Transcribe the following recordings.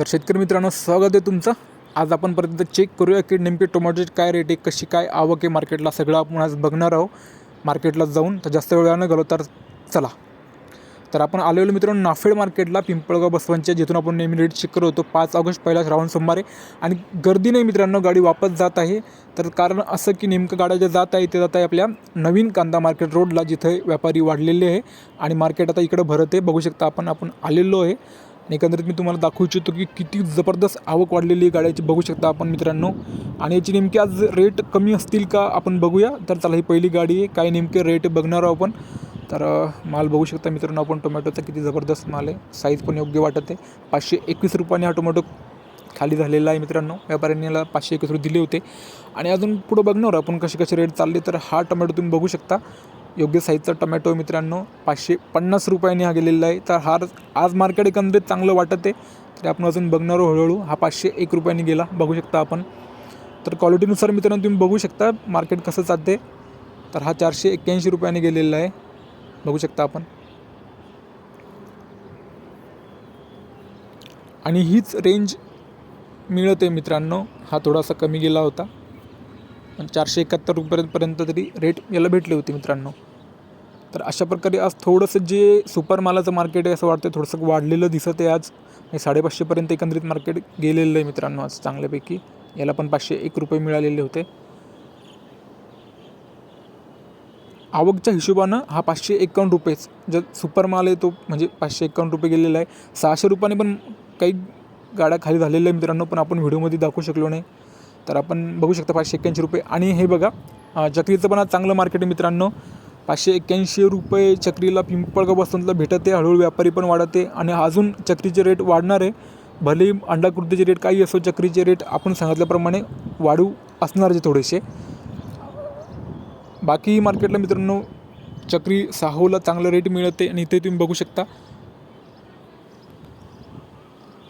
तर शेतकरी मित्रांनो स्वागत आहे तुमचं. आज आपण परत चेक करूया की नेमके टोमॅटोची काय रेट आहे कशी काय आवक आहे मार्केटला सगळं आपण आज बघणार आहोत. मार्केटला जाऊन तर जास्त वेळ न घालव तर चला. तर आपण आलेलो मित्रांनो नाफेड मार्केटला पिंपळगाव बसवांच्या जिथून आपण नेहमी रेट चेक करत होतो. पाच ऑगस्ट पहिला श्रावण सोमवार. आहे आणि गर्दी नाही मित्रांनो गाडी वापस जात आहे. तर कारण असं की नेमकं गाड्या ज्या जात आहे ते जात आहे आपल्या नवीन कांदा मार्केट रोडला जिथे व्यापारी वाढलेले आहे. आणि मार्केट आता इकडं भरत आहे. बघू शकता आपण आपण आलेलो आहे. आणि एकंदरीत मी तुम्हाला दाखवू इच्छितो की किती जबरदस्त आवक वाढलेली आहे गाड्याची. बघू शकता आपण मित्रांनो. आणि याची नेमकी आज रेट कमी असतील का आपण बघूया. तर चला ही पहिली गाडी आहे. काय नेमके रेट बघणार आहोत आपण. तर माल बघू शकता मित्रांनो आपण. टोमॅटोचा किती जबरदस्त माल आहे. साईज पण योग्य वाटत आहे. पाचशे एकवीस रुपयाने हा टोमॅटो खाली झालेला आहे मित्रांनो. व्यापाऱ्यांनी याला पाचशे एकवीस रुपये दिले होते. आणि अजून पुढं बघणार आपण कसे कसे रेट चालले. तर हा टोमॅटो तुम्ही बघू शकता. योग्य साईजचा टोमॅटो मित्रांनो पाचशे पन्नास रुपयाने हा गेलेला आहे. तर हा आज मार्केट एकंदरीत चांगलं वाटत आहे. तरी आपण अजून बघणार हळूहळू. हा पाचशे एक रुपयाने गेला बघू शकता आपण. तर क्वालिटीनुसार मित्रांनो तुम्ही बघू शकता मार्केट कसं चालते तर हा चारशे एक्क्याऐंशी रुपयाने गेलेला आहे. बघू शकता आपण. आणि हीच रेंज मिळते मित्रांनो. हा थोडासा कमी गेला होता. पण चारशे एकाहत्तर रुपयापर्यंत तरी रेट याला भेटले होते मित्रांनो. तर अशा प्रकारे आज थोडंसं जे सुपर मालाचं मार्केट आहे असं वाटतं थोडंसं वाढलेलं दिसत आहे आज. हे साडेपाचशेपर्यंत एकंदरीत मार्केट गेलेलं आहे मित्रांनो आज चांगल्यापैकी. याला पण पाचशे एक रुपये मिळालेले होते. आवकच्या हिशोबानं हा पाचशे एकावन्न रुपयेच. जर सुपर माल आहे तो म्हणजे पाचशे एकावन्न रुपये गेलेला आहे. सहाशे रुपयाने पण काही गाड्या खाली झालेल्या आहे मित्रांनो पण आपण व्हिडिओमध्ये दाखवू शकलो नाही. तर आपण बघू शकता पाचशे एक्क्याऐंशी रुपये. आणि हे बघा चक्रीचं पण चांगलं मार्केट आहे मित्रांनो. पाचशे एक्क्याऐंशी रुपये चक्रीला पिंपळगाव बसवंतला भेटत आहे. हळूहळू व्यापारी पण वाढत आहे. आणि अजून चक्रीचे रेट वाढणार आहे. भले अंडाकृतीचे रेट काही असो चक्रीचे रेट आपण सांगितल्याप्रमाणे वाढू असणार आहे थोडेसे. बाकी मार्केटला मित्रांनो चक्री साहोला चांगलं रेट मिळते आणि इथे तुम्ही बघू शकता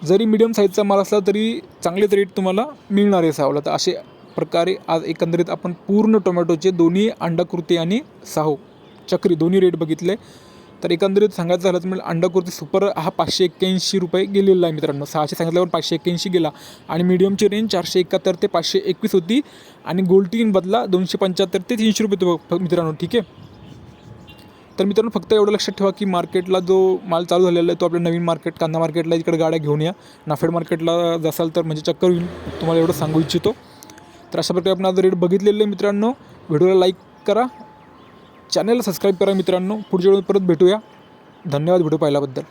जरी मिडियम साईजचा माल असला तरी चांगलेच रेट तुम्हाला मिळणार आहे सावला तर असे प्रकारे आज एकंदरीत आपण पूर्ण टोमॅटोचे दोन्ही अंडाकृती आणि साहो चक्री दोन्ही रेट बघितले. तर एकंदरीत सांगायचं झालं तर म्हणजे अंडाकृती सुपर हा पाचशे एक्क्याऐंशी रुपये गेलेला आहे मित्रांनो. सहाशे सांगितल्यावर पाचशे एक्क्याऐंशी गेला. आणि मीडियमची रेंज चारशे एकाहत्तर ते पाचशे एकवीस होती. आणि गोल्टीन बदला दोनशे पंच्याहत्तर ते तीनशे रुपये तो मित्रांनो. ठीक आहे? तर मित्रांनो फक्त एवढं लक्षात ठेवा की मार्केटला जो माल चालू झालेला आहे तो आपल्या नवीन मार्केट कांदा मार्केटला इकडे गाड्या घेऊन या. नाफेड मार्केटला जसाल तर म्हणजे चक्कर होईल. तुम्हाला एवढं सांगू इच्छितो. तर अशा प्रकारे आपण आज रेट बघितलेले आहे मित्रांनो. व्हिडिओला लाईक करा. चॅनलला सबस्क्राईब करा मित्रांनो. पुढच्या वेळी परत भेटूया. धन्यवाद व्हिडिओ पाहिल्याबद्दल.